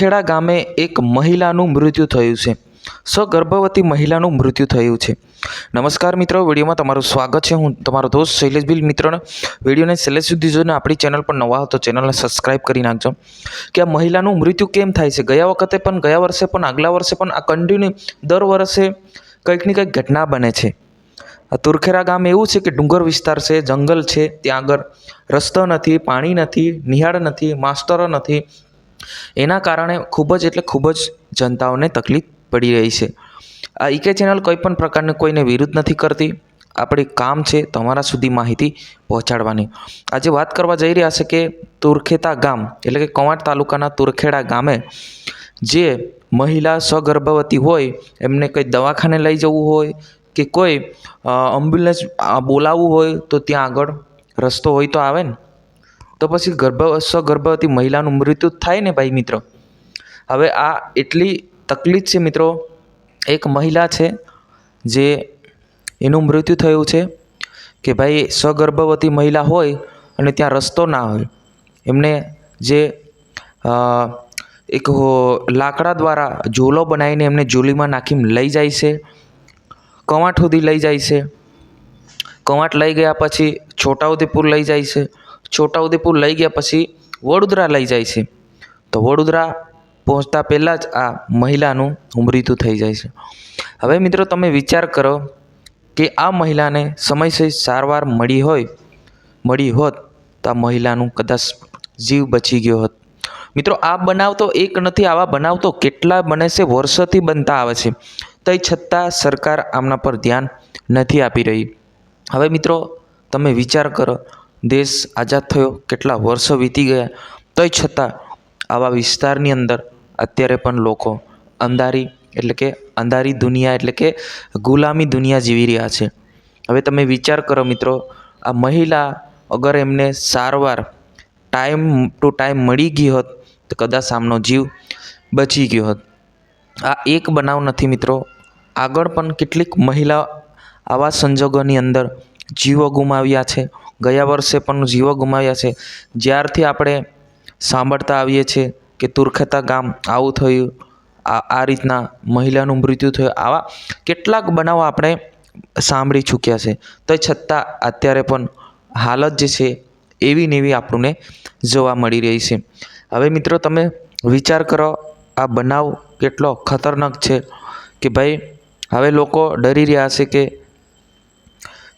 તુરખેડા ગામે એક મહિલાનું મૃત્યુ થયું છે. સગર્ભવતી મહિલાનું મૃત્યુ થયું છે. નમસ્કાર મિત્રો, વિડીયોમાં તમારું સ્વાગત છે. હું તમારો દોસ્ત શૈલેષ બિલ મિત્રોને. વિડીયોને છેલ્લે સુધી જોઈને આપણી ચેનલ પર નવા તો ચેનલને સબસ્ક્રાઈબ કરી નાખજો. કે આ મહિલાનું મૃત્યુ કેમ થાય છે? ગયા વખતે પણ, ગયા વર્ષે પણ, આગલા વર્ષે પણ આ કન્ટિન્યુ દર વર્ષે કંઈક ને કંઈક ઘટના બને છે. આ તુરખેરા ગામ એવું છે કે ડુંગર વિસ્તાર છે, જંગલ છે, ત્યાં આગળ રસ્તો નથી, પાણી નથી, નિહાળ નથી માસ્ટરો નથી એના કારણે ખૂબ જ એટલે ખૂબ જ જનતાઓને તકલીફ પડી રહી છે. આ ઈકે ચેનલ કોઈ પણ પ્રકારની કોઈને વિરુદ્ધ નથી કરતી. આપણે કામ છે તમારા સુધી માહિતી પહોંચાડવાની. આજે વાત કરવા જઈ રહ્યા છે કે તુરખેતા ગામ, એટલે કે કવાંટ તાલુકાના તુરખેડા ગામે, જે મહિલા સગર્ભવતી હોય, એમને કંઈ દવાખાને લઈ જવું હોય, કે કોઈ એમ્બ્યુલન્સ બોલાવવું હોય, તો ત્યાં આગળ રસ્તો હોય તો આવે ને? તો પછી ગર્ભ સગર્ભવતી મહિલાનું મૃત્યુ થાય ને ભાઈ મિત્રો? હવે આ એટલી તકલીફ છે મિત્રો. એક મહિલા છે જે એનું મૃત્યુ થયું છે કે ભાઈ સગર્ભવતી મહિલા હોય અને ત્યાં રસ્તો ના હોય. એમને જે એક લાકડા દ્વારા ઝૂલો બનાવીને એમને ઝૂલીમાં નાખીને લઈ જાય છે. કવાંટ સુધી લઈ જાય છે. કવાંટ લઈ ગયા પછી છોટાઉદેપુર લઈ જાય છે. છોટાઉદેપુર લઈ ગયા પછી વડોદરા લઈ જાય છે. તો વડોદરા પહોંચતા પહેલાં જ આ મહિલાનું ઉમરીતું થઈ જાય છે. હવે મિત્રો તમે વિચાર કરો કે આ મહિલાને સમયસર સારવાર મળી હોય, મળી હોત તો આ મહિલાનું કદાચ જીવ બચી ગયો હોત. મિત્રો આ બનાવ તો એક નથી, આવા બનાવ તો કેટલા બને છે, વર્ષોથી બનતા આવે છે. તે છતાં સરકાર આમના પર ધ્યાન નથી આપી રહી. હવે મિત્રો તમે વિચાર કરો દેશ આઝાદ થયો, કેટલા વર્ષો વીતી ગયા, તોય છતાં આવા વિસ્તારની અંદર અત્યારે પણ લોકો અંધારી એટલે કે અંધારી દુનિયા એટલે કે ગુલામી દુનિયા જીવી રહ્યા છે. હવે તમે વિચાર કરો મિત્રો, આ મહિલા અગર એમને સારવાર ટાઈમ ટુ ટાઈમ મળી ગઈ હોત, તો કદાચ આમનો જીવ બચી ગયો હોત. આ એક બનાવ નથી મિત્રો, આગળ પણ કેટલીક મહિલા આવા સંજોગોની અંદર જીવો ગુમાવ્યા છે. ગયા વર્ષે પણ જીવો ગુમાવ્યા છે. જ્યારથી આપણે સાંભળતા આવીએ છીએ કે તુરખેતા ગામ આવું થયું, આ આ રીતના મહિલાનું મૃત્યુ થયું. આવા કેટલાક બનાવો આપણે સાંભળી ચૂક્યા છે. તો છતાં અત્યારે પણ હાલત જે છે, એવી ને એવી આપણને જોવા મળી રહી છે. હવે મિત્રો તમે વિચાર કરો, આ બનાવ કેટલો ખતરનાક છે કે ભાઈ, હવે લોકો ડરી રહ્યા છે કે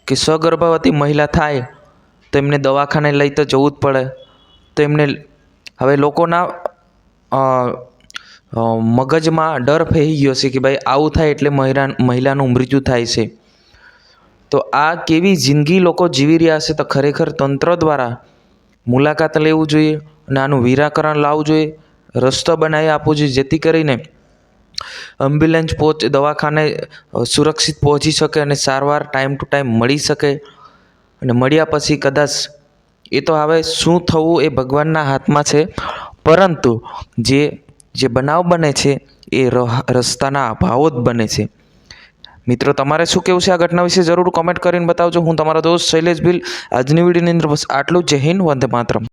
કે સગર્ભવતી મહિલા થાય તો એમને દવાખાને લઈ તો જવું જ પડે. તો એમને હવે લોકોના મગજમાં ડર ફેહી ગયો છે કે ભાઈ આવું થાય એટલે મહિલા મહિલાનું મૃત્યુ થાય છે. તો આ કેવી જિંદગી લોકો જીવી રહ્યા છે તો ખરેખર તંત્ર દ્વારા મુલાકાત લેવું જોઈએ અને આનું વિરાકરણ લાવવું જોઈએ, રસ્તો બનાવી આપવો જોઈએ જેથી કરીને એમ્બ્યુલન્સ પહોંચ દવાખાને સુરક્ષિત પહોંચી શકે અને સારવાર ટાઈમ ટુ ટાઈમ મળી શકે. અને મળ્યા પછી કદાચ એ તો હવે શું થવું એ ભગવાનના હાથમાં છે. પરંતુ જે જે બનાવ બને છે એ રસ્તાના અભાવો જ બને છે. મિત્રો, તમારે શું કહેવું છે આ ઘટના વિશે જરૂર કોમેન્ટ કરીને બતાવજો. હું તમારો દોસ્ત શૈલેષ ભીલ. આજની વિડીયોની અંદર બસ આટલું જ. હિન્દ. વંદે માતરમ.